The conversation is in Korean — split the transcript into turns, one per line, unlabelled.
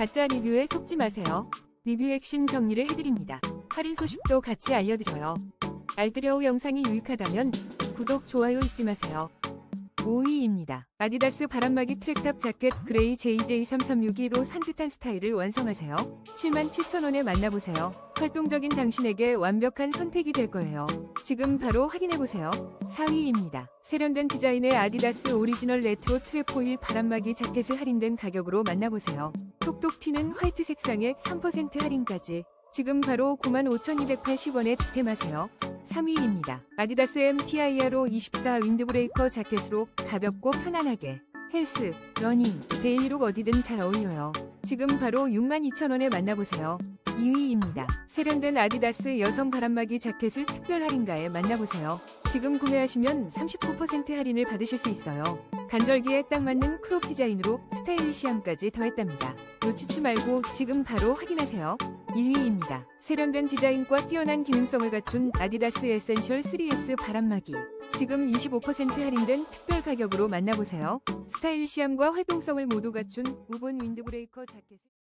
가짜 리뷰에 속지 마세요. 리뷰 핵심 정리를 해드립니다. 할인 소식도 같이 알려드려요. 알뜰여우 영상이 유익하다면 구독, 좋아요 잊지 마세요. 5위입니다. 아디다스 바람막이 트랙탑 자켓 그레이 JJ3362로 산뜻한 스타일을 완성하세요. 77,000원에 만나보세요. 활동적인 당신에게 완벽한 선택이 될 거예요. 지금 바로 확인해보세요. 4위입니다. 세련된 디자인의 아디다스 오리지널 레트로 트레포일 바람막이 자켓을 할인된 가격으로 만나보세요. 톡톡 튀는 화이트 색상에 3% 할인까지. 지금 바로 95,280원에 득템하세요. 3위입니다. 아디다스 MTIRO 24 윈드브레이커 자켓으로 가볍고 편안하게 헬스, 러닝, 데일리룩 어디든 잘 어울려요. 지금 바로 62,000원에 만나보세요. 2위입니다. 세련된 아디다스 여성 바람막이 자켓을 특별 할인가에 만나보세요. 지금 구매하시면 39% 할인을 받으실 수 있어요. 간절기에 딱 맞는 크롭 디자인으로 스타일리시함까지 더했답니다. 놓치지 말고 지금 바로 확인하세요. 1위입니다. 세련된 디자인과 뛰어난 기능성을 갖춘 아디다스 에센셜 3S 바람막이. 지금 25% 할인된 특별 가격으로 만나보세요. 스타일리시함과 활동성을 모두 갖춘 우본 윈드브레이커 자켓을